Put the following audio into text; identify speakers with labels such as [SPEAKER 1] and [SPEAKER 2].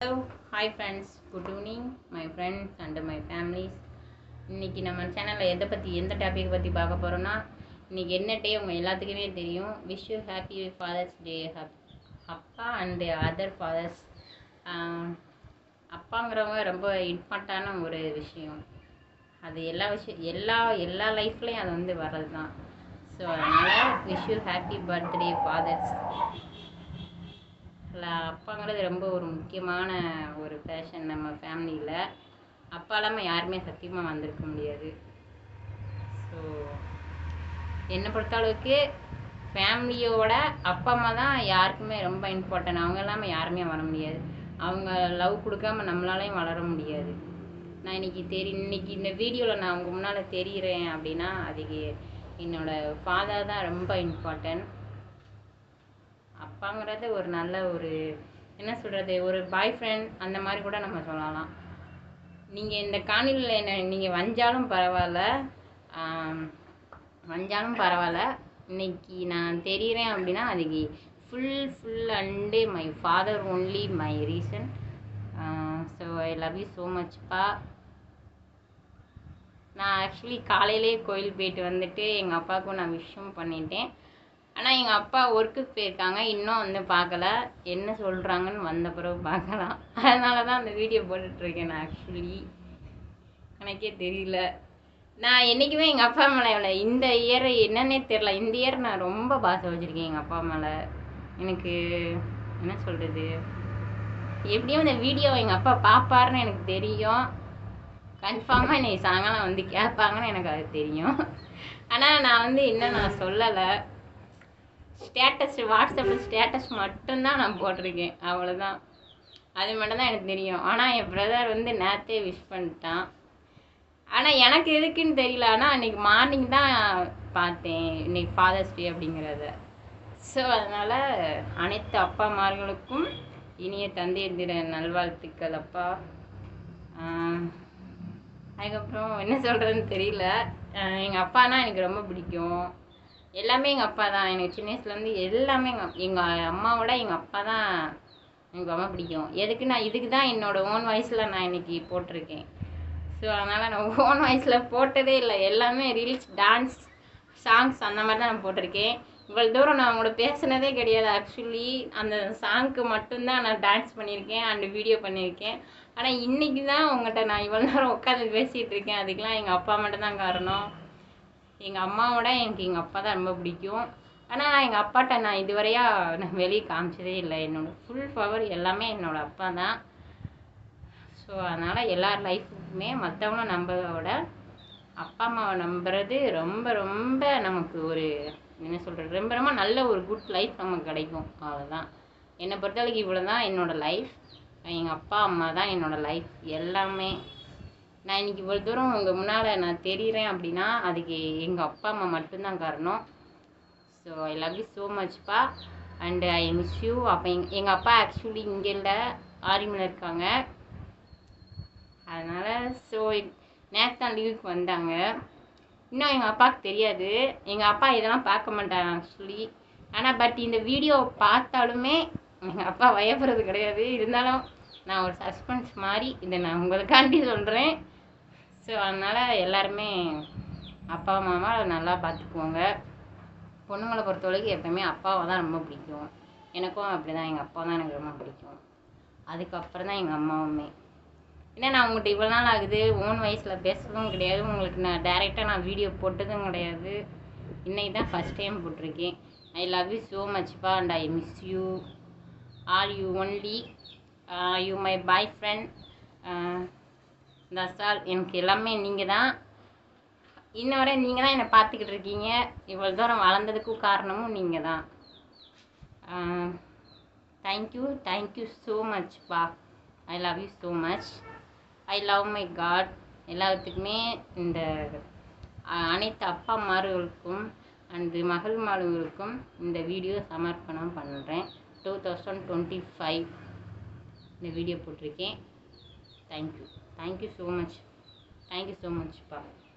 [SPEAKER 1] Hello hi friends good evening my friends and my families இன்றைக்கி நம்ம சேனலில் எதை பற்றி எந்த டாபிக் பற்றி பார்க்க போகிறோன்னா இன்றைக்கி என்ன டே உங்கள் எல்லாத்துக்குமே தெரியும். Wish you happy father's day அப்பா அண்டு அதர் ஃபாதர்ஸ் அப்பாங்கிறவங்க ரொம்ப இம்பார்ட்டான ஒரு விஷயம். அது எல்லா விஷயம் எல்லா எல்லா லைஃப்லேயும் அது வந்து வர்றது தான் ஸோ அதனால் wish you happy birthday father's அப்பாங்கிறது ரொம்ப ஒரு முக்கியமான ஒரு ஃபேஷன் நம்ம ஃபேமிலியில் அப்பா இல்லாமல் யாருமே சத்தியமாக வந்திருக்க முடியாது. ஸோ என்னை பொறுத்த அளவுக்கு ஃபேமிலியோட அப்பா அம்மா தான் யாருக்குமே ரொம்ப இம்பார்ட்டன்ட் அவங்க இல்லாமல் யாருமே வர முடியாது. அவங்க லவ் கொடுக்காம நம்மளாலையும் வளர முடியாது. நான் இன்னைக்கு தெரி இன்னைக்கு இந்த வீடியோவில் நான் உங்கள் முன்னால் தெரிகிறேன் அப்படின்னா அதுக்கு என்னோடய ஃபாதர் தான் ரொம்ப இம்பார்ட்டன்ட் அப்பாங்கிறது ஒரு நல்ல ஒரு என்ன சொல்கிறது ஒரு பாய் ஃப்ரெண்ட் அந்த மாதிரி கூட நம்ம சொல்லலாம். நீங்கள் இந்த காணொலியில் என்ன நீங்கள் வஞ்சாலும் பரவாயில்ல வஞ்சாலும் பரவாயில்ல. இன்னைக்கு நான் தெரிகிறேன் அப்படின்னா அதுக்கு full full and my father only my reason so I love you so மச்ப்பா நான் ஆக்சுவலி காலையிலே கோயில் போயிட்டு வந்துட்டு எங்கள் அப்பாவுக்கும் நான் விஷயம் பண்ணிட்டேன். ஆனால் எங்கள் அப்பா ஒர்க்குக்கு போயிருக்காங்க. இன்னும் வந்து பார்க்கல. என்ன சொல்கிறாங்கன்னு வந்த பிறகு பார்க்கலாம். அதனால தான் அந்த வீடியோ போட்டுட்ருக்கேன் நான் ஆக்சுவலி எனக்கே தெரியல. நான் என்றைக்குமே எங்கள் அப்பா மேலே இவ்வளோ இந்த இயர் என்னன்னே தெரில இந்த இயர் நான் ரொம்ப பாசம் வச்சுருக்கேன் எங்கள் அப்பா மேலே. எனக்கு என்ன சொல்கிறது எப்படியும் இந்த வீடியோ எங்கள் அப்பா பார்ப்பாருன்னு எனக்கு தெரியும். கன்ஃபார்மாக என்னை சாயங்காலம் வந்து கேட்பாங்கன்னு எனக்கு அது தெரியும். ஆனால் நான் வந்து இன்னும் நான் சொல்லலை. ஸ்டேட்டஸ் வாட்ஸ்அப்பில் ஸ்டேட்டஸ் மட்டும்தான் நான் போட்டிருக்கேன். அவ்வளோதான் அது மட்டும்தான் எனக்கு தெரியும். ஆனால் என் பிரதர் வந்து நேற்றே விஷ் பண்ணிட்டான். ஆனால் எனக்கு எதுக்குன்னு தெரியல. ஆனால் அன்றைக்கி மார்னிங் தான் பார்த்தேன். இன்னைக்கு ஃபாதர்ஸ் டே அப்படிங்கிறத. ஸோ அதனால் அனைத்து அப்பாமார்களுக்கும் இனிய தந்தை தின நல்வாழ்த்துக்கள் அப்பா. அதுக்கப்புறம் என்ன சொல்கிறதுன்னு தெரியல. எங்கள் அப்பானா எனக்கு ரொம்ப பிடிக்கும். எல்லாமே எங்கள் அப்பா தான். எனக்கு சின்ன வயசுலேருந்து எல்லாமே எங்கள் எங்கள் அம்மாவோட எங்கள் அப்பா தான் எனக்கு ரொம்ப பிடிக்கும். எதுக்கு நான் இதுக்கு தான் என்னோட ஓன் வாய்ஸில் நான் இன்னைக்கு போட்டிருக்கேன். ஸோ அதனால் நான் ஓன் வாய்ஸில் போட்டதே இல்லை. எல்லாமே ரீல்ஸ் டான்ஸ் சாங்ஸ் அந்த மாதிரி தான் நான் போட்டிருக்கேன். இவ்வளோ தூரம் நான் அவங்களோட பேசுனதே கிடையாது. ஆக்சுவலி அந்த சாங்க்கு மட்டும்தான் நான் டான்ஸ் பண்ணியிருக்கேன் அண்ட் வீடியோ பண்ணியிருக்கேன். ஆனால் இன்றைக்கி தான் உங்கள்கிட்ட நான் இவ்வளோ நேரம் உட்காந்து பேசிகிட்டு இருக்கேன். அதுக்கெலாம் எங்கள் அப்பா மட்டும் தான் காரணம். எங்கள் அம்மாவோட எனக்கு எங்கள் அப்பா தான் ரொம்ப பிடிக்கும். ஆனால் எங்கள் அப்பாட்ட நான் இதுவரையா நான் வெளியே காமிச்சதே இல்லை. என்னோட ஃபுல் பவர் எல்லாமே என்னோடய அப்பா தான். ஸோ அதனால் எல்லார் லைஃபுக்குமே மற்றவங்கள நம்பரோட அப்பா அம்மாவை நம்புறது ரொம்ப ரொம்ப நமக்கு ஒரு என்ன சொல்கிறது ரொம்ப ரொம்ப நல்ல ஒரு குட் லைஃப் நமக்கு கிடைக்கும். அவ்வளோதான் என்னை பொறுத்தவரைக்கும் இவ்வளோ தான் என்னோடய லைஃப் எங்கள் அப்பா அம்மா தான் என்னோடய லைஃப் எல்லாமே நான் இன்னைக்கு இவ்வளோ தூரம் உங்கள் முன்னால் நான் தெரிகிறேன் அப்படின்னா அதுக்கு எங்கள் அப்பா அம்மா மட்டும்தான் காரணம். So I love you so மச்ப்பா and I miss you அப்போ எங் எங்கள் அப்பா ஆக்சுவலி இங்கே இல்லை. ஆரிமில் இருக்காங்க. அதனால் ஸோ நேற்று தான் லீவுக்கு வந்தாங்க. இன்னும் எங்கள் அப்பாவுக்கு தெரியாது. எங்கள் அப்பா இதெல்லாம் பார்க்க மாட்டாங்க ஆக்சுவலி ஆனால் பட் இந்த வீடியோ பார்த்தாலுமே எங்கள் அப்பா பயப்படுறது கிடையாது. இருந்தாலும் நான் ஒரு சஸ்பென்ஸ் மாதிரி இதை நான் உங்களுக்காண்டி சொல்கிறேன் ஸோ அதனால் எல்லாருமே அப்பா அம்மாவை நல்லா பார்த்துக்குவோங்க பொண்ணுங்களை பொறுத்தவரைக்கும் எப்போயுமே அப்பாவை தான் ரொம்ப பிடிக்கும். எனக்கும் அப்படி தான் எங்கள் அப்பா தான் எனக்கு ரொம்ப பிடிக்கும். அதுக்கப்புறம் தான் எங்கள் அம்மாவுமே. ஏன்னா நான் உங்கள்கிட்ட இவ்வளோ நாள் ஆகுது. ஓன் வயசில் பேசுறதும் கிடையாது. உங்களுக்கு நான் டேரெக்டாக நான் வீடியோ போட்டதும் கிடையாது. இன்னைக்கு தான் ஃபஸ்ட் டைம் போட்டிருக்கேன். I love you so மச்ப்பா and I miss you are you only you my boyfriend that's all எனக்கு எல்லாமே நீங்கள் தான் இன்ன வரை நீங்கள் தான் என்னை பார்த்துக்கிட்டு இருக்கீங்க. இவ்வளோ தூரம் வளர்ந்ததுக்கும் காரணமும் நீங்கள் தான் thank you thank you so மச்ப்பா I love you so much I love my God எல்லாத்துக்குமே இந்த அனைத்து அப்பா அம்மார்களுக்கும் அண்டு மகள்மார்களுக்கும் இந்த வீடியோ சமர்ப்பணம் பண்ணுறேன் டூ தௌசண்ட் டுவெண்ட்டி ஃபைவ் இந்த வீடியோ போட்டிருக்கேன். thank you. Thank you so much. Thank you so much bye